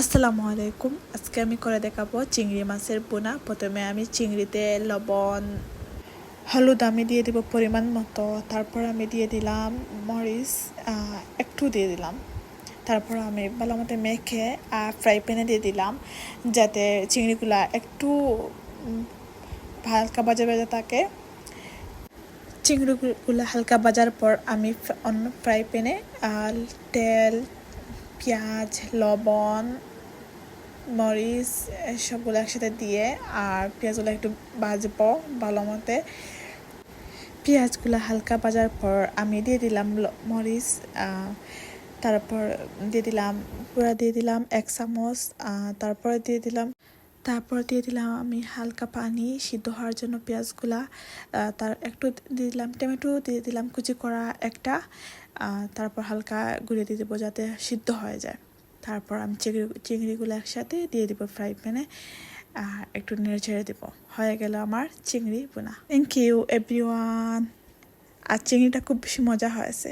আসসালামু আলাইকুম। আজকে আমি করে দেখাবো চিংড়ি মাছের বোনা প্রথমে আমি চিংড়িতে লবণ, হলুদ আমি দিয়ে দিব পরিমাণ মতো। তারপর আমি দিয়ে দিলাম মরিচ একটু দিয়ে দিলাম। তারপর আমি ভালো মতো মেখে ফ্রাই প্যানে দিয়ে দিলাম যাতে চিংড়িগুলা একটু হালকা বাজা বাজা থাকে। চিংড়িগুলো হালকা বাজার পর আমি অন্য ফ্রাই প্যানে তেল, পেঁয়াজ, লবণ মরিচ সবগুলো একসাথে দিয়ে আর পেঁয়াজগুলো একটু ভাজবো ভালো মতে। পেঁয়াজগুলো হালকা ভাজার পর আমি দিয়ে দিলাম মরিচ তারপর দিয়ে দিলাম পুরা দিয়ে দিলাম এক চামচ তারপরে দিয়ে দিলাম, তারপর দিয়ে দিলাম আমি হালকা পানি সিদ্ধ হওয়ার জন্য পেঁয়াজগুলা তার একটু দিয়ে দিলাম টমেটো, দিয়ে দিলাম কুচি করা একটা তারপর হালকা গুঁড়িয়ে দিয়ে দেবো যাতে সিদ্ধ হয়ে যায়। তারপর আমি চিংড়ি, চিংড়িগুলো একসাথে দিয়ে দিব ফ্রাই প্যানে আর একটু নেড়ে ছেড়ে দেবো। হয়ে গেল আমার চিংড়ি বোনা থ্যাংক ইউ এভরিওয়ান আর চিংড়িটা খুব বেশি মজা হয়েছে।